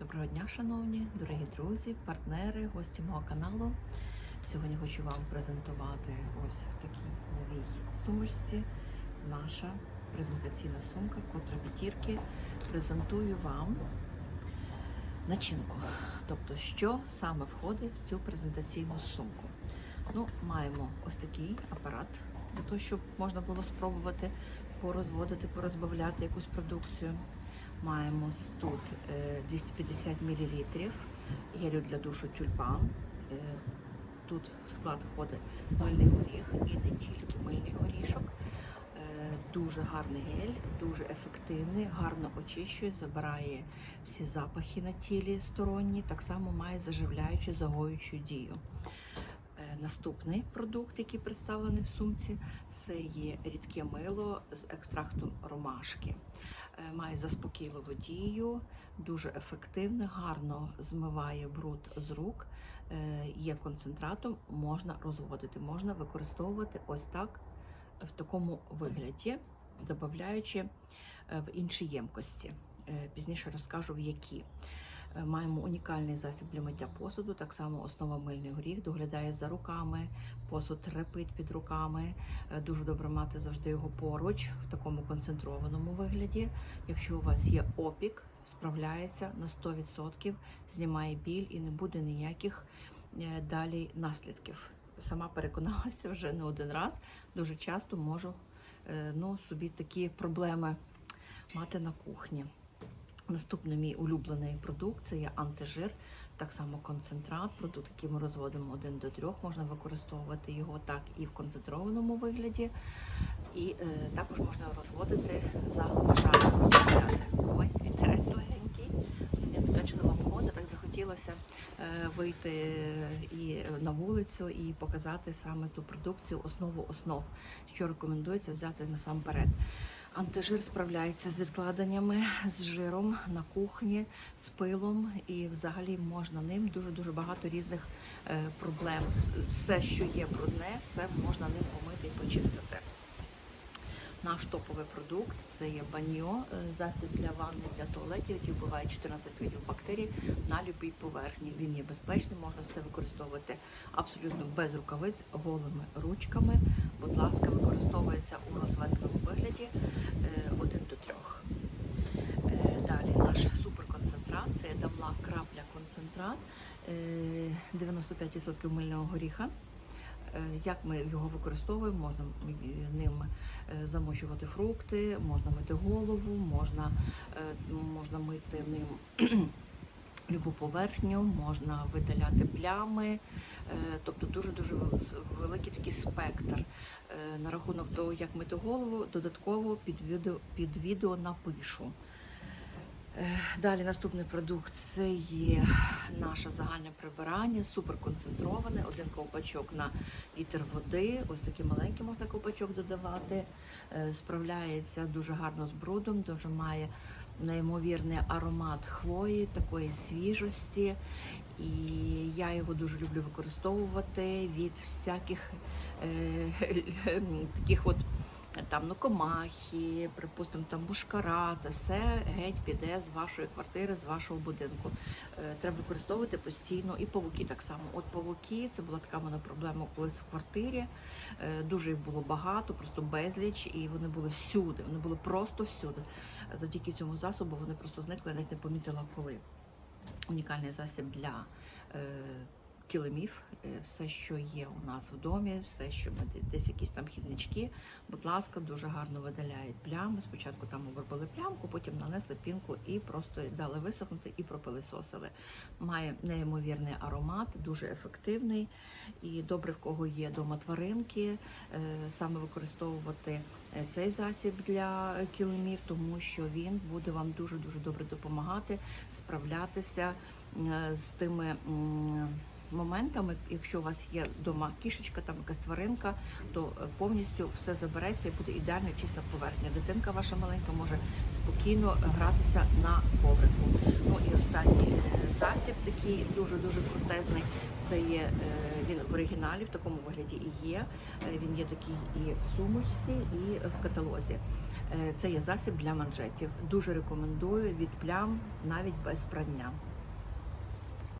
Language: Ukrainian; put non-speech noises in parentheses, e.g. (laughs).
Доброго дня, шановні, дорогі друзі, партнери, гості мого каналу. Сьогодні хочу вам презентувати ось в такій новій сумочці. Наша презентаційна сумка, котра п'ятірки. Презентую вам начинку. Тобто, що саме входить в цю презентаційну сумку. Ну, маємо ось такий апарат для того, щоб можна було спробувати порозводити, порозбавляти якусь продукцію. Маємо тут е, 250 мл гелю для душу тюльпан. Е, Тут в склад входить мильний горіх і не тільки мильний горішок. Е, Дуже гарний гель, дуже ефективний, гарно очищує, забирає всі запахи на тілі сторонні, так само має заживляючу, загоюючу дію. Наступний продукт, який представлений в сумці, це є рідке мило з екстрактом ромашки. Е, Має заспокійливу дію, дуже ефективне, гарно змиває бруд з рук, е, є концентратом, можна розводити, можна використовувати ось так в такому вигляді, додаючи е, в інші ємкості. Пізніше розкажу в які. Е, Маємо унікальний засіб для миття посуду, так само основа мильний горіх, доглядає за руками, посуд репить під руками. Е, Дуже добре мати завжди його поруч в такому концентрованому вигляді. Якщо у вас є опік, справляється на 100%, знімає біль і не буде ніяких е, далі наслідків. Сама переконалася вже не один раз. Дуже часто можу ну, собі такі проблеми мати на кухні. Наступний мій улюблений продукт це є антижир, так само концентрат, продукт, який ми розводимо один до трьох. Можна використовувати його так і в концентрованому вигляді, і е, також можна розводити за бажанням. Ой, вітерець легенький. Сьогодні така чудова погода, так захотілося е, вийти і на вулицю і показати саме ту продукцію, основу основ, що рекомендується взяти насамперед. Антижир справляється з відкладеннями, з жиром на кухні, з пилом, і взагалі можна ним дуже дуже багато різних е, проблем. Все, що є брудне, все можна ним помити і почистити. Наш топовий продукт це є баньо, е, засіб для ванни для туалетів, який вбиває 14 видів бактерій на будь-якій поверхні. Він є безпечним, можна все використовувати абсолютно без рукавиць, голими ручками. Будь ласка, використовується у розведеному вигляді е, один до трьох. Е, Далі наш суперконцентрат, це є дамла крапля концентрат, е, 95% мильного горіха. Е, Як ми його використовуємо, можна ним е, замочувати фрукти, можна мити голову, можна, можна мити ним (clears throat) любу поверхню, можна видаляти плями, тобто дуже-дуже великий такий спектр. На рахунок того, як мити голову, додатково під відео, під відео напишу. Е, Далі наступний продукт це є наше загальне прибирання, суперконцентроване, один ковпачок на літр води. Ось такий маленький можна ковпачок додавати. Е, Справляється дуже гарно з брудом, дуже має неймовірний аромат хвої, такої свіжості. І я його дуже люблю використовувати від всяких е, (laughs) таких от там ну, комахи, припустимо, там бушкара, це все геть піде з вашої квартири, з вашого будинку. Е, Треба використовувати постійно і павуки так само. От павуки, це була така в мене проблема колись в квартирі. Е, Дуже їх було багато, просто безліч, і вони були всюди. Вони були просто всюди. Завдяки цьому засобу вони просто зникли, навіть не помітила коли. Унікальний засіб для е, килимів, е, все, що є у нас в домі, все, що ми десь якісь там хіднички, будь ласка, дуже гарно видаляють плями. Спочатку там обробили плямку, потім нанесли пінку і просто дали висохнути і пропилисосили. Має неймовірний аромат, дуже ефективний і добре в кого є дома тваринки, е, саме використовувати е, цей засіб для килимів, тому що він буде вам дуже дуже добре допомагати справлятися з тими. Моментами, якщо у вас є вдома кішечка, там якась тваринка, то е, повністю все забереться і буде ідеально чиста поверхня. Дитинка ваша маленька може спокійно гратися на коврику. Ну і останній е, засіб такий дуже дуже крутезний. Це є е, він в оригіналі, в такому вигляді і є. Він є такий і в сумочці, і в каталозі. Це є засіб для манжетів. Дуже рекомендую від плям навіть без прання.